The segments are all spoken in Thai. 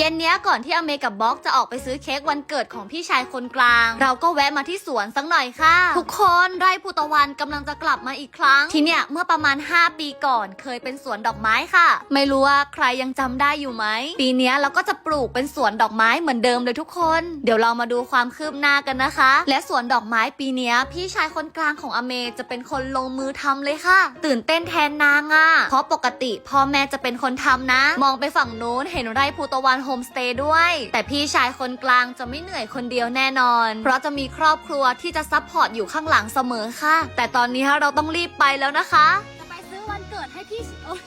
เย็นเนี้ยก่อนที่อเมกับบ็อกจะออกไปซื้อเค้กวันเกิดของพี่ชายคนกลาง เราก็แวะมาที่สวนสักหน่อยค่ะ ทุกคนไร่ภูตะวันกำลังจะกลับมาอีกครั้ง ที่เนี่ยเมื่อประมาณ 5 ปีก่อนเคยเป็นสวนดอกไม้ค่ะ ไม่รู้ว่าใครยังจำได้อยู่ไหม ปีเนี้ยเราก็จะปลูกเป็นสวนดอกไม้เหมือนเดิมเลยทุกคน เดี๋ยวเรามาดูความคืบหน้ากันนะคะ และสวนดอกไม้ปีเนี้ยพี่ชายคนกลางของอเมจะเป็นคนลงมือทำเลยค่ะ ตื่นเต้นแทนนางอะ่ะเพราะปกติพ่อแม่จะเป็นคนทำนะ มองไปฝั่งนู้นเห็นไร่ภูตะวันโฮมสเตย์ด้วย แต่พี่ชายคนกลางจะไม่เหนื่อยคนเดียวแน่นอน เพราะจะมีครอบครัวที่จะซัพพอร์ตอยู่ข้างหลังเสมอค่ะ แต่ตอนนี้เราต้องรีบไปแล้วนะคะ จะไปซื้อวันเกิดให้พี่โอ้ย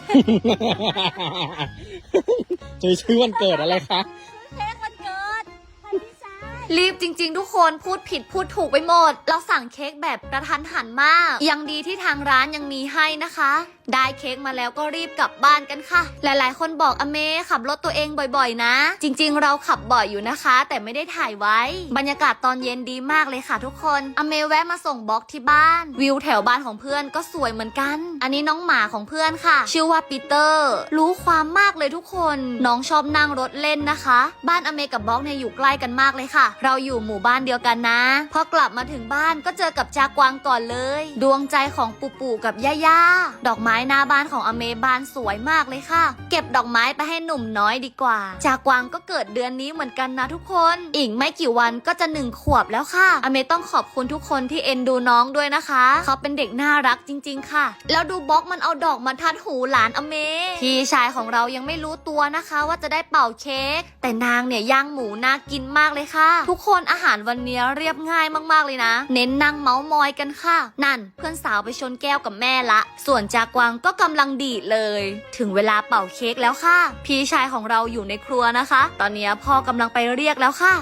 จะไปซื้อวันเกิดอะไรคะ รีบจริง ๆ ทุกคนพูดผิดพูดถูกไปหมด เราสั่งเค้กแบบกระทันหันมาก ยังดีที่ทางร้านยังมีให้นะคะ ได้เค้กมาแล้วก็รีบกลับบ้านกันค่ะ หลายๆ คนบอกอเมขับรถตัวเองบ่อยๆ นะ จริง ๆ เราขับบ่อยอยู่นะคะ แต่ไม่ได้ถ่ายไว้ บรรยากาศตอนเย็นดีมากเลยค่ะ ทุกคนอเมแวะมาส่งบล็อกที่บ้าน วิวแถวบ้านของเพื่อนก็สวยเหมือนกัน อันนี้น้องหมาของเพื่อนค่ะ ชื่อว่าปีเตอร์ รู้ความมากเลยทุกคน น้องชอบนั่งรถเล่นนะคะ บ้านอเมกับบล็อกเนี่ยอยู่ใกล้กันมากเลยค่ะเราอยู่หมู่บ้านเดียวกันนะ พอกลับมาถึงบ้านก็เจอกับจากวางก่อนเลย ดวงใจของปูปูกับย่าย่าดอกไม้หน้าบ้านของอเมบานสวยมากเลยค่ะ เก็บดอกไม้ไปให้หนุ่มน้อยดีกว่า จากวางก็เกิดเดือนนี้เหมือนกันนะทุกคน อีกไม่กี่วันก็จะหนึ่งขวบแล้วค่ะ อเมต้องขอบคุณทุกคนที่เอ็นดูน้องด้วยนะคะ เขาเป็นเด็กน่ารักจริง ๆ ค่ะ แล้วดูบล็อกมันเอาดอกมาทัดหูหลานอเมพี่ชายของเรายังไม่รู้ตัวนะคะ ว่าจะได้เป่าเค้กแต่นางเนี่ยย่างหมูน่ากินมากเลยค่ะทุกคนอาหารวันนี้เรียบง่ายมากๆเลยนะ เน้นนั่งเมาส์มอยกันค่ะ นั่นเพื่อนสาวไปชนแก้วกับแม่ละ ส่วนจากวางก็กำลังดีดเลย ถึงเวลาเป่าเค้กแล้วค่ะ พี่ชายของเราอยู่ในครัวนะคะ ตอนนี้พ่อกำลังไปเรียกแล้วค่ะ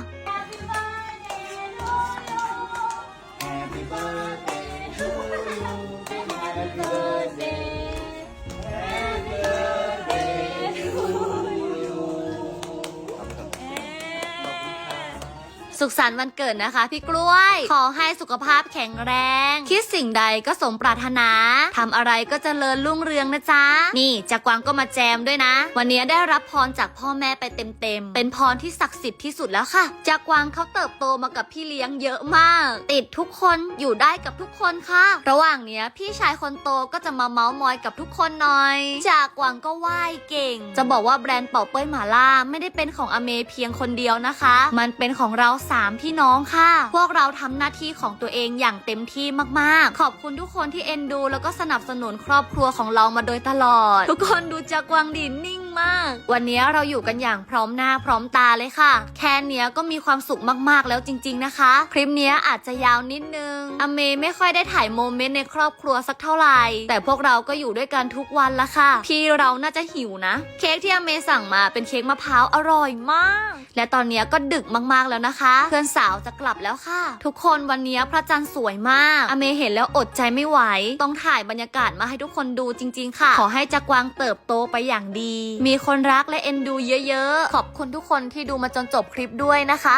สุขสันต์วันเกิดนะคะ พี่กล้วย ขอให้สุขภาพแข็งแรง คิดสิ่งใดก็สมปรารถนาทำอะไรก็เจริญรุ่งเรืองนะจ๊ะ นี่จากวางก็มาแจมด้วยนะ วันนี้ได้รับพรจากพ่อแม่ไปเต็มๆ เป็นพรที่ศักดิ์สิทธิ์ที่สุดแล้วค่ะ จากวางเขาเติบโตมากับพี่เลี้ยงเยอะมาก ติดทุกคนอยู่ได้กับทุกคนค่ะ ระหว่างเนี้ยพี่ชายคนโตก็จะมาเมาส์มอยกับทุกคนหน่อย จากกวางก็ไหว้เก่ง จะบอกว่าแบรนด์เป่าเป้ยหมาล่าไม่ได้เป็นของอเมเพียงคนเดียวนะคะ มันเป็นของเราสามพี่น้องค่ะ พวกเราทำหน้าที่ของตัวเองอย่างเต็มที่มากๆ ขอบคุณทุกคนที่เอ็นดู แล้วก็สนับสนุนครอบครัวของเรามาโดยตลอด ทุกคนดูจากวังดินนิ่ง มาก วันนี้เราอยู่กันอย่างพร้อมหน้าพร้อมตาเลยค่ะ แค่เนี้ยก็มีความสุขมากๆแล้วจริง ๆนะคะ คลิปเนี้ยอาจจะยาวนิดนึง อเมไม่ค่อยได้ถ่ายโมเมนต์ในครอบครัวสักเท่าไหร่ แต่พวกเราก็อยู่ด้วยกันทุกวันละค่ะ พี่เราน่าจะหิวนะ เค้กที่อเมสั่งมาเป็นเค้กมะพร้าวอร่อยมาก และตอนเนี้ยก็ดึกมากๆแล้วนะคะ เพื่อนสาวจะกลับแล้วค่ะ ทุกคนวันนี้พระจันทร์สวยมาก อเมเห็นแล้วอดใจไม่ไหว ต้องถ่ายบรรยากาศมาให้ทุกคนดูจริง ๆ ค่ะ ขอให้จักวางเติบโตไปอย่างดีมีคนรักและเอ็นดูเยอะๆ ขอบคุณทุกคนที่ดูมาจนจบคลิปด้วยนะคะ